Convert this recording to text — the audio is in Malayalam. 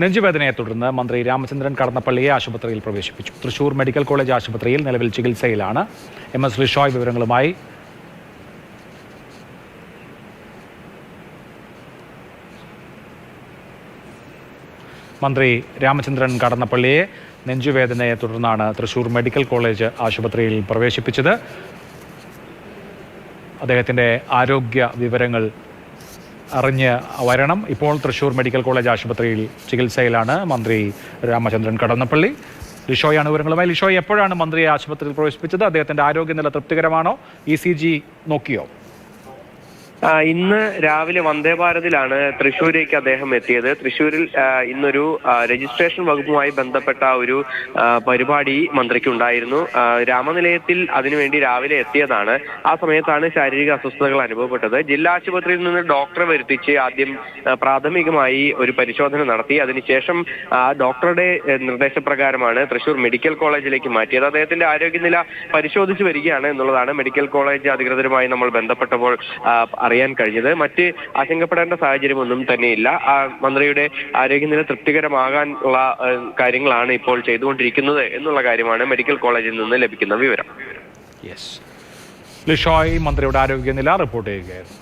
നെഞ്ചുവേദനയെ തുടർന്ന് മന്ത്രി രാമചന്ദ്രൻ കടന്നപ്പള്ളിയെ ആശുപത്രിയിൽ പ്രവേശിപ്പിച്ചു. തൃശൂർ മെഡിക്കൽ കോളേജ് ആശുപത്രിയിൽ നിലവിൽ ചികിത്സയിലാണ്. എം എസ് റിഷോയ് വിവരങ്ങളുമായി മന്ത്രി രാമചന്ദ്രൻ കടന്നപ്പള്ളിയെ നെഞ്ചുവേദനയെ തുടർന്നാണ് തൃശൂർ മെഡിക്കൽ കോളേജ് ആശുപത്രിയിൽ പ്രവേശിപ്പിച്ചത്. അദ്ദേഹത്തിന്റെ ആരോഗ്യ വിവരങ്ങൾ അറിഞ്ഞ് വരണം. ഇപ്പോൾ തൃശൂർ മെഡിക്കൽ കോളേജ് ആശുപത്രിയിൽ ചികിത്സയിലാണ് മന്ത്രി രാമചന്ദ്രൻ കടന്നപ്പള്ളി. ലിഷോയാണ് വിവരങ്ങളുമായി. ലിഷോയ് എപ്പോഴാണ് മന്ത്രിയെ ആശുപത്രിയിൽ പ്രവേശിപ്പിച്ചത്? അദ്ദേഹത്തിന്റെ ആരോഗ്യനില തൃപ്തികരമാണോ? ഇ സി ജി നോക്കിയോ? ഇന്ന് രാവിലെ വന്ദേ ഭാരതിലാണ് തൃശ്ശൂരേക്ക് അദ്ദേഹം എത്തിയത്. തൃശ്ശൂരിൽ ഇന്നൊരു രജിസ്ട്രേഷൻ വകുപ്പുമായി ബന്ധപ്പെട്ട ഒരു പരിപാടി മന്ത്രിക്കുണ്ടായിരുന്നു. രാമനിലയത്തിൽ അതിനുവേണ്ടി രാവിലെ എത്തിയതാണ്. ആ സമയത്താണ് ശാരീരിക അസ്വസ്ഥതകൾ അനുഭവപ്പെട്ടത്. ജില്ലാ ആശുപത്രിയിൽ നിന്ന് ഡോക്ടറെ വരുത്തിച്ച് ആദ്യം പ്രാഥമികമായി ഒരു പരിശോധന നടത്തി. അതിനുശേഷം ആ, ഡോക്ടറുടെ നിർദ്ദേശപ്രകാരമാണ് തൃശ്ശൂർ മെഡിക്കൽ കോളേജിലേക്ക് മാറ്റിയത്. അദ്ദേഹത്തിന്റെ ആരോഗ്യനില പരിശോധിച്ചു വരികയാണ് എന്നുള്ളതാണ് മെഡിക്കൽ കോളേജ് അധികൃതരുമായി നമ്മൾ ബന്ധപ്പെട്ടപ്പോൾ അറിയാൻ കഴിഞ്ഞത്. മറ്റ് ആശങ്കപ്പെടേണ്ട സാഹചര്യമൊന്നും തന്നെയില്ല. മന്ത്രിയുടെ ആരോഗ്യനില തൃപ്തികരമാകാൻ ഉള്ള കാര്യങ്ങളാണ് ഇപ്പോൾ ചെയ്തുകൊണ്ടിരിക്കുന്നത് എന്നുള്ള കാര്യമാണ് മെഡിക്കൽ കോളേജിൽ നിന്ന് ലഭിക്കുന്ന വിവരം. ലിഷോയ് മന്ത്രിയുടെ ആരോഗ്യനില റിപ്പോർട്ട് ചെയ്യുകയായിരുന്നു.